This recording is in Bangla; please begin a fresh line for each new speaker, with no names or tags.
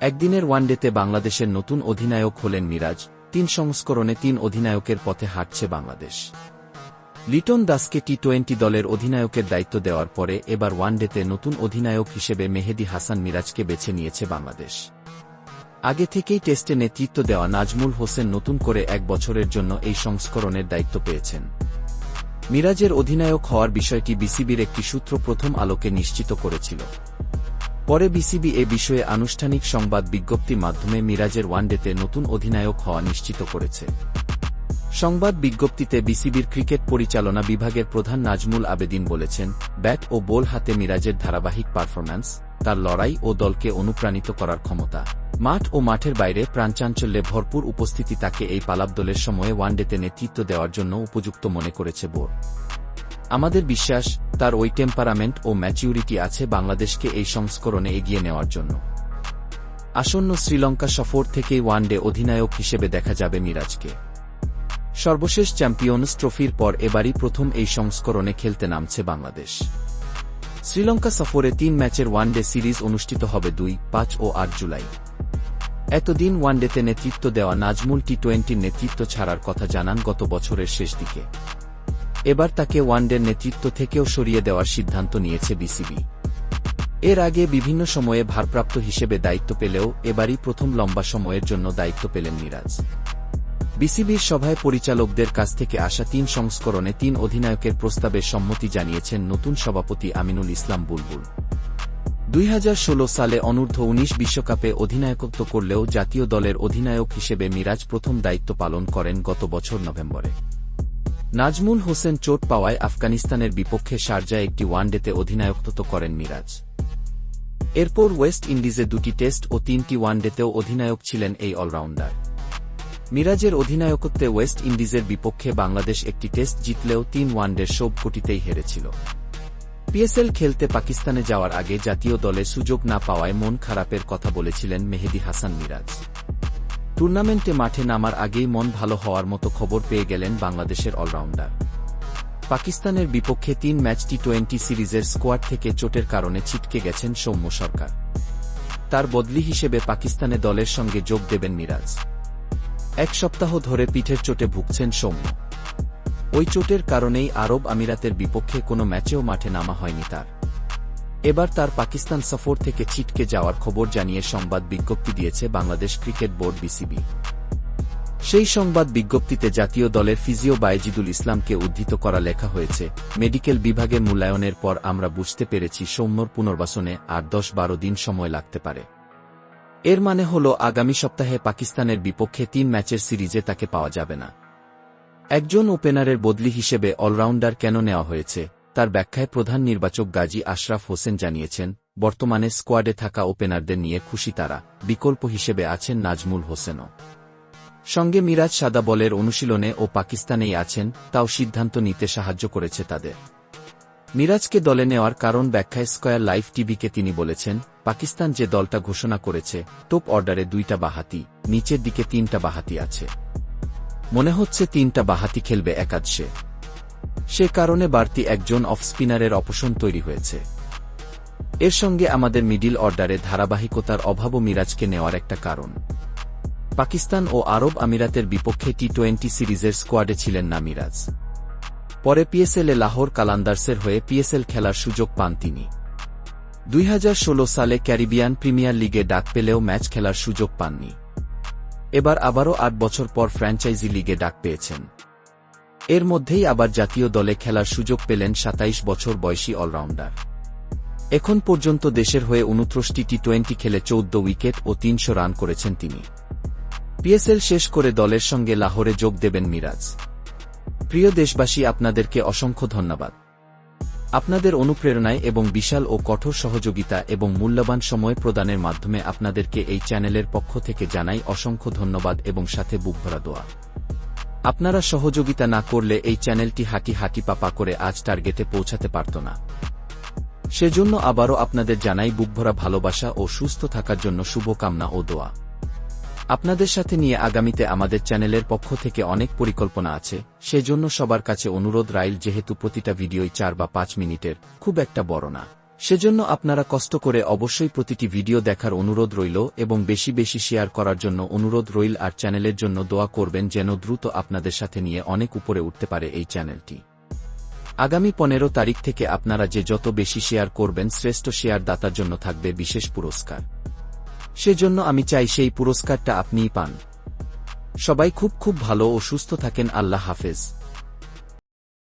একদিনের ওয়ানডেতে বাংলাদেশের নতুন অধিনায়ক হলেন মিরাজ। তিন সংস্করণে তিন অধিনায়কের পথে হাঁটছে বাংলাদেশ। লিটন দাসকে টি টোয়েন্টি দলের অধিনায়কের দায়িত্ব দেওয়ার পরে এবার ওয়ানডেতে নতুন অধিনায়ক হিসেবে মেহেদি হাসান মিরাজকে বেছে নিয়েছে বাংলাদেশ। আগে থেকেই টেস্টে নেতৃত্ব দেওয়া নাজমুল হোসেন নতুন করে এক বছরের জন্য এই সংস্করণের দায়িত্ব পেয়েছেন। মিরাজের অধিনায়ক হওয়ার বিষয়টি বিসিবির একটি সূত্র প্রথম আলোকে নিশ্চিত করেছিল। পরে বিসিবি এ বিষয়ে আনুষ্ঠানিক সংবাদ বিজ্ঞপ্তির মাধ্যমে মিরাজের ওয়ানডেতে নতুন অধিনায়ক হওয়া নিশ্চিত করেছে। সংবাদ বিজ্ঞপ্তিতে বিসিবির ক্রিকেট পরিচালনা বিভাগের প্রধান নাজমুল আবেদিন বলেছেন, ব্যাট ও বোল হাতে মিরাজের ধারাবাহিক পারফরম্যান্স, তার লড়াই ও দলকে অনুপ্রাণিত করার ক্ষমতা। মাঠ ও মাঠের বাইরে প্রাণচাঞ্চল্যে ভরপুর উপস্থিতি তাকে এই পালাব দলের সময়ে ওয়ানডেতে নেতৃত্ব দেওয়ার জন্য উপযুক্ত মনে করেছে বোর্ড। আমাদের বিশ্বাস, তার ওই টেম্পারামেন্ট ও ম্যাচিউরিটি আছে বাংলাদেশকে এই সংস্করণে এগিয়ে নেওয়ার জন্য। আসন্ন শ্রীলঙ্কা সফর থেকেই ওয়ানডে অধিনায়ক হিসেবে দেখা যাবে মিরাজকে। সর্বশেষ চ্যাম্পিয়ন্স ট্রফির পর এবারই প্রথম এই সংস্করণে খেলতে নামছে বাংলাদেশ। শ্রীলঙ্কা সফরে তিন ম্যাচের ওয়ানডে সিরিজ অনুষ্ঠিত হবে দুই, পাঁচ ও আট জুলাই। এতদিন ওয়ানডেতে নেতৃত্ব দেওয়া নাজমুল টি টোয়েন্টির নেতৃত্ব ছাড়ার কথা জানান গত বছরের শেষ দিকে এবার তাকে ওয়ানডের নেতৃত্ব থেকেও সরিয়ে দেওয়ার সিদ্ধান্ত নিয়েছে বিসিবি। এর আগে বিভিন্ন সময়ে ভারপ্রাপ্ত হিসেবে দায়িত্ব পেলেও এবারই প্রথম লম্বা সময়ের জন্য দায়িত্ব পেলেন মিরাজ। বিসিবির সভায় পরিচালকদের কাছ থেকে আসা তিন সংস্করণে তিন অধিনায়কের প্রস্তাবে সম্মতি জানিয়েছেন নতুন সভাপতি আমিনুল ইসলাম বুলবুল। দুই হাজার ষোলো সালে অনূর্ধ্ব উনিশ বিশ্বকাপে অধিনায়কত্ব করলেও জাতীয় দলের অধিনায়ক হিসেবে মিরাজ প্রথম দায়িত্ব পালন করেন গত বছর নভেম্বরে। নাজমুল হোসেন চোট পাওয়ায় আফগানিস্তানের বিপক্ষে শারজায় একটি ওয়ানডেতে অধিনায়কত্ব করেন মিরাজ। এরপর ওয়েস্ট ইন্ডিজে দুটি টেস্ট ও তিনটি ওয়ানডেতেও অধিনায়ক ছিলেন এই অলরাউন্ডার। মিরাজের অধিনায়কত্বে ওয়েস্ট ইন্ডিজের বিপক্ষে বাংলাদেশ একটি টেস্ট জিতলেও তিন ওয়ানডের সব কোটিতেই হেরেছিল। পিএসএল খেলতে পাকিস্তানে যাওয়ার আগে জাতীয় দলে সুযোগ না পাওয়ায় মন খারাপের কথা বলেছিলেন মেহেদি হাসান মিরাজ। টুর্নামেন্টে মাঠে নামার আগেই মন ভালো হওয়ার মতো খবর পেয়ে গেলেন বাংলাদেশের অলরাউন্ডার। পাকিস্তানের বিপক্ষে তিন ম্যাচ টি টোয়েন্টি সিরিজের স্কোয়াড থেকে চোটের কারণে ছিটকে গেছেন সৌম্য সরকার। তার বদলি হিসেবে পাকিস্তানে দলের সঙ্গে যোগ দেবেন মিরাজ। এক সপ্তাহ ধরে পিঠের চোটে ভুগছেন সৌম্য। ওই চোটের কারণেই আরব আমিরাতের বিপক্ষে কোনো ম্যাচেও মাঠে নামা হয়নি তার। এবার তার পাকিস্তান সফর থেকে ছিটকে যাওয়ার খবর জানিয়ে সংবাদ বিজ্ঞপ্তি দিয়েছে বাংলাদেশ ক্রিকেট বোর্ড বিসিবি। সেই সংবাদ বিজ্ঞপ্তিতে জাতীয় দলের ফিজিও বায়েজিদুল ইসলামকে উদ্ধৃত করা লেখা হয়েছে, মেডিকেল বিভাগের মূল্যায়নের পর আমরা বুঝতে পেরেছি সৌম্যর পুনর্বাসনে আর দশ বারো দিন সময় লাগতে পারে। এর মানে হল আগামী সপ্তাহে পাকিস্তানের বিপক্ষে তিন ম্যাচের সিরিজে তাকে পাওয়া যাবে না। একজন ওপেনারের বদলি হিসেবে অলরাউন্ডার কেন নেওয়া হয়েছে? তার ব্যাখ্যায় প্রধান নির্বাচক গাজী আশরাফ হোসেন জানিয়েছেন, বর্তমানে স্কোয়াডে থাকা ওপেনারদের নিয়ে খুশি তারা, বিকল্প হিসেবে আছেন নাজমুল হোসেনও। সঙ্গে মিরাজ সাদা বলের অনুশীলনে ও পাকিস্তানেই আছেন, তাও সিদ্ধান্ত নিতে সাহায্য করেছে তাদের। মিরাজকে দলে নেওয়ার কারণ ব্যাখ্যায় স্কয়ার লাইভ টিভিকে তিনি বলেছেন, পাকিস্তান যে দলটা ঘোষণা করেছে, টপ অর্ডারে দুইটা বাহাতি, নিচের দিকে তিনটা বাহাতি আছে। মনে হচ্ছে তিনটা বাহাতি খেলবে একাদশে। সে কারণে বাড়তি একজন অফ স্পিনারের অপশন তৈরি হয়েছে। এর সঙ্গে আমাদের মিডিল অর্ডারে ধারাবাহিকতার অভাবও মিরাজকে নেওয়ার একটা কারণ। পাকিস্তান ও আরব আমিরাতের বিপক্ষে টি টোয়েন্টি সিরিজের স্কোয়াডে ছিলেন না মিরাজ। পরে পিএসএলে লাহোর কালান্দার্সের হয়ে পিএসএল খেলার সুযোগ পান তিনি। দুই হাজার ষোলো সালে ক্যারিবিয়ান প্রিমিয়ার লিগে ডাক পেলেও ম্যাচ খেলার সুযোগ পাননি। এবার আবারও আট বছর পর ফ্র্যাঞ্চাইজি লিগে ডাক পেয়েছেন। এর মধ্যেই আবার জাতীয় দলে খেলার সুযোগ পেলেন সাতাইশ বছর বয়সী অলরাউন্ডার। এখন পর্যন্ত দেশের হয়ে উনত্রিশটি টি টোয়েন্টি খেলে চৌদ্দ উইকেট ও তিনশো রান করেছেন তিনি। পিএসএল শেষ করে দলের সঙ্গে লাহোরে যোগ দেবেন মিরাজ। প্রিয় দেশবাসী, আপনাদেরকে অসংখ্য ধন্যবাদ। আপনাদের অনুপ্রেরণায় এবং বিশাল ও কঠোর সহযোগিতা এবং মূল্যবান সময় প্রদানের মাধ্যমে আপনাদেরকে এই চ্যানেলের পক্ষ থেকে জানাই অসংখ্য ধন্যবাদ এবং সাথে বুকভরা দোয়া। আপনারা সহযোগিতা না করলে এই চ্যানেলটি হাঁটি হাঁটি পাপা করে আজ টার্গেটে পৌঁছাতে পারত না। সেজন্য আবারও আপনাদের জানাই বুকভরা ভালোবাসা ও সুস্থ থাকার জন্য শুভকামনা ও দোয়া। আপনাদের সাথে নিয়ে আগামীতে আমাদের চ্যানেলের পক্ষ থেকে অনেক পরিকল্পনা আছে, সেজন্য সবার কাছে অনুরোধ রাইল যেহেতু প্রতিটা ভিডিওই চার বা পাঁচ মিনিটের, খুব একটা বড় না। সেজন্য আপনারা কষ্ট করে অবশ্যই প্রতিটি ভিডিও দেখার অনুরোধ রইল এবং বেশি বেশি শেয়ার করার জন্য অনুরোধ রইল আর চ্যানেলের জন্য দোয়া করবেন যেন দ্রুত আপনাদের সাথে নিয়ে অনেক উপরে উঠতে পারে এই চ্যানেলটি। আগামী পনেরো তারিখ থেকে আপনারা যে যত বেশি শেয়ার করবেন শ্রেষ্ঠ শেয়ার দাতার জন্য থাকবে বিশেষ পুরস্কার। সেজন্য আমি চাই সেই পুরস্কারটা আপনিই পান। সবাই খুব খুব ভালো ও সুস্থ থাকেন। আল্লাহ হাফেজ।